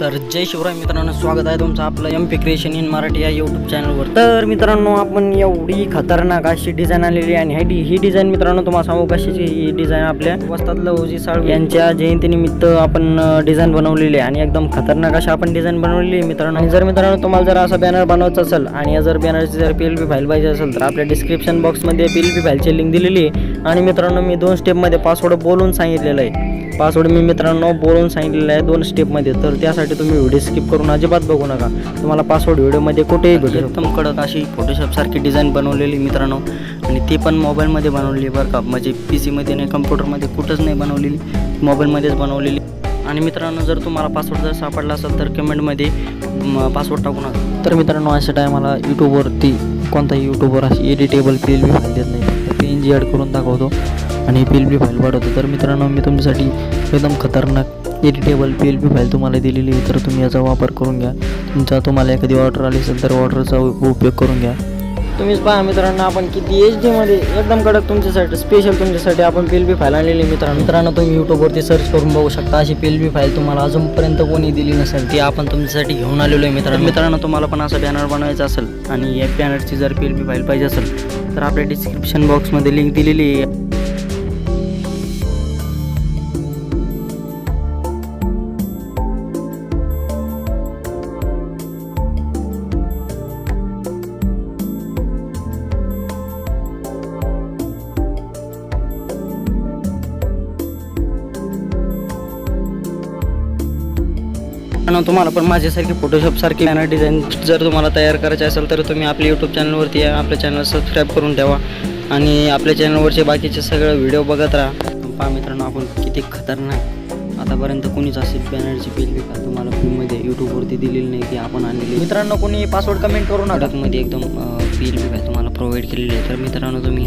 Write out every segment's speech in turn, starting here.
तर जय शिवराय मित्रांनो स्वागत आहे तुमचं आपलं M P creation in Marathi या यूट्यूब चॅनलवर तर मित्रांनो आपण एवढी खतरनाक अशी डिझाईन आलेली आहे आणि ही ही डिझाईन मित्रांनो तुम्हाला सांगू कशाची ही डिझाईन आपल्या वस्तातलं ओजी साळ यांच्या जयंतीनिमित्त आपण डिझाईन बनवलेली आहे आणि एकदम खतरनाक अशी आपण डिझाईन बनवलेली आहे मित्रांनो. जर मित्रांनो तुम्हाला जर असा बॅनर बनवायचा असेल आणि या जर बॅनरची जर पी एल पी फाईल पाहिजे असेल तर आपल्या डिस्क्रिप्शन बॉक्समध्ये पी एल पी फाईलची लिंक दिलेली आहे. आणि मित्रांनो मी दोन स्टेपमध्ये पासवर्ड बोलून सांगितलेलं आहे. पासवर्ड मी मित्रांनो बोलून सांगितलेलं आहे दोन स्टेपमध्ये तर त्यासाठी तुम्ही व्हिडिओ स्किप करून अजिबात बघू नका. तुम्हाला पासवर्ड व्हिडिओमध्ये कुठेही भेटू एकदम कडक अशी फोटोशॉपसारखी डिझाईन बनवलेली मित्रांनो. आणि ती पण मोबाईलमध्ये बनवलेली बरं का. म्हणजे पी सीमध्ये नाही कम्प्युटरमध्ये कुठंच नाही बनवलेली. मोबाईलमध्येच बनवलेली. आणि मित्रांनो जर तुम्हाला पासवर्ड जर सापडला असेल तर कमेंटमध्ये पासवर्ड टाकू नका. तर मित्रांनो अशा टायमाला यूट्यूबवरती कोणताही यूट्यूबवर अशी editable P L B file देत नाही. पी एन जी ॲड करून दाखवतो. आणि पी एल बी फाईल पाठवतो तर मित्रांनो मी तुमच्यासाठी एकदम खतरनाक editable P L B file तुम्हाला दिलेली आहे तर तुम्ही याचा वापर करून घ्या. तुमचा तुम्हाला एखादी ऑर्डर आली असेल तर ऑर्डरचा उपयोग करून घ्या. तुम्हीच पहा मित्रांनो आपण किती एच डीमध्ये एकदम कडक तुमच्यासाठी स्पेशल तुमच्यासाठी आपण पी एल बी फाईल आणलेली मित्रांनो. मित्रांनो तुम्ही यूट्यूबवरती सर्च करून बघू शकता अशी पी एल बी फाईल तुम्हाला अजूनपर्यंत कोणी दिली नसेल ती आपण तुमच्यासाठी घेऊन आलेलो आहे मित्रांनो. मित्रांनो तुम्हाला पण असं बॅनर बनवायचं असेल आणि या बॅनरची जर पी एल बी फाईल पाहिजे असेल तर आपल्या डिस्क्रिप्शन बॉक्समध्ये लिंक दिलेली आहे. आणि तुम्हाला पण माझ्यासारखी फोटोशॉप सारखी बॅनर डिझाईन जर तुम्हाला तयार करायचे असेल तर तुम्ही आपल्या यूट्यूब चॅनलवरती या आपल्या चॅनल सबस्क्राईब करून ठेवा. आणि आपल्या चॅनलवरचे बाकीचे सगळं व्हिडिओ बघत राहा. पहा मित्रांनो आपण किती खतरनाक. आतापर्यंत कोणीच असे बॅनरची पेल का तुम्हाला फ्रीमध्ये यूट्यूबवरती दिलेली नाही की आपण आणलेली. मित्रांनो कोणी पासवर्ड कमेंट करू नका. एकदम बिल बी तुम्हाला प्रोव्हाइड केलेली आहे. तर मित्रांनो तुम्ही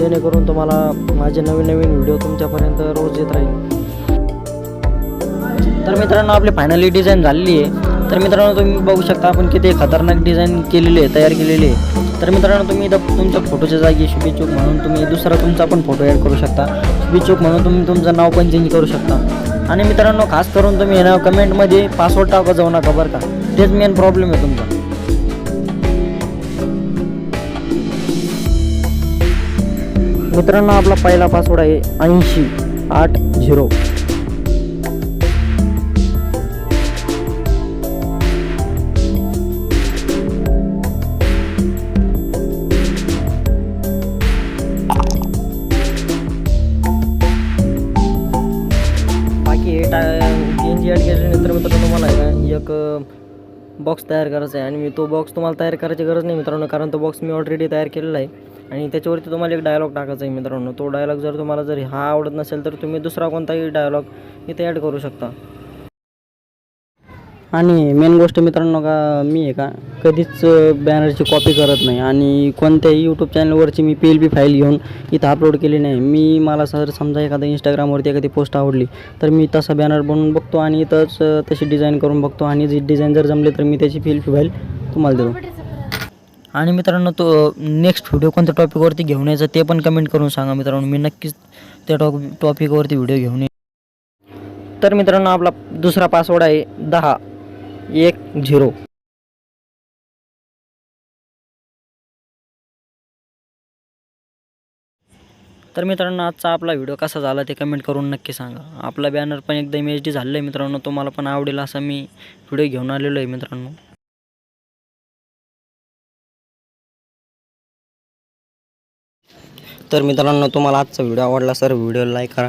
जेणेकरून तुम्हाला माझे नवीन नवीन व्हिडिओ तुमच्यापर्यंत रोज येत राहील. तर मित्रांनो आपली फायनली डिझाईन झालेली आहे. तर मित्रांनो तुम्ही बघू शकता आपण किती खतरनाक डिझाईन केलेली आहे तयार केलेली आहे. तर मित्रांनो तुम्ही तुमच्या फोटोच्या जागी शुभेच्छुक म्हणून तुम्ही दुसरा तुमचा पण फोटो ॲड करू शकता. शुभेच्छुक म्हणून तुम्ही तुमचं नाव पण चेंज करू शकता. आणि मित्रांनो खास करून तुम्ही ना कमेंटमध्ये पासवर्ड टाका जाऊ नका बरं का. तेच मेन प्रॉब्लेम आहे तुमचा. मित्रांनो आपला पहिला पासवर्ड आहे ऐंशी आठ झिरो. बाकी हे टा जी ॲड केल्यानंतर मित्रांनो तुम्हाला आहे एक बॉक्स तयार करायचा आहे. आणि मी तो बॉक्स तुम्हाला तयार करायची गरज नाही मित्रांनो कारण तो बॉक्स मी ऑलरेडी तयार केलेला आहे. आणि त्याच्यावरती तुम्हाला एक डायलॉग टाकायचा आहे मित्रांनो. तो डायलॉग जर तुम्हाला जर हा आवडत नसेल तर तुम्ही दुसरा कोणताही डायलॉग इथे ॲड करू शकता. आणि मेन गोष्ट मित्रांनो का मी आहे का कधीच बॅनरची कॉपी करत नाही. आणि कोणत्याही यूट्यूब चॅनलवरची मी पी एल पी फाईल घेऊन इथं अपलोड केली नाही. मी मला सर समजा एखादा इंस्टाग्रामवरती एखादी पोस्ट आवडली तर मी तसा बॅनर बनवून बघतो आणि इथंच तशी डिझाईन करून बघतो. आणि जी डिझाईन जर जमली तर मी त्याची पी एल पी फाईल तुम्हाला देतो. आणि मित्रांनो तो नेक्स्ट व्हिडिओ कोणत्या टॉपिकवरती घेऊन यायचा ते पण कमेंट करून सांगा मित्रांनो. मी नक्कीच त्या टॉप टॉपिकवरती व्हिडिओ घेऊन येईन. तर मित्रांनो आपला दुसरा पासवर्ड आहे दहा. एक झिरो. तर मित्रांनो आजचा आपला व्हिडिओ कसा झाला ते कमेंट करून नक्की सांगा. आपला बॅनर पण एकदम एच डी झालेला आहे मित्रांनो तुम्हाला पण आवडेल असा मी व्हिडिओ घेऊन आलेलो आहे मित्रांनो. तर मित्रांनो तुम्हाला आजचा व्हिडिओ आवडला तर व्हिडिओ लाईक करा.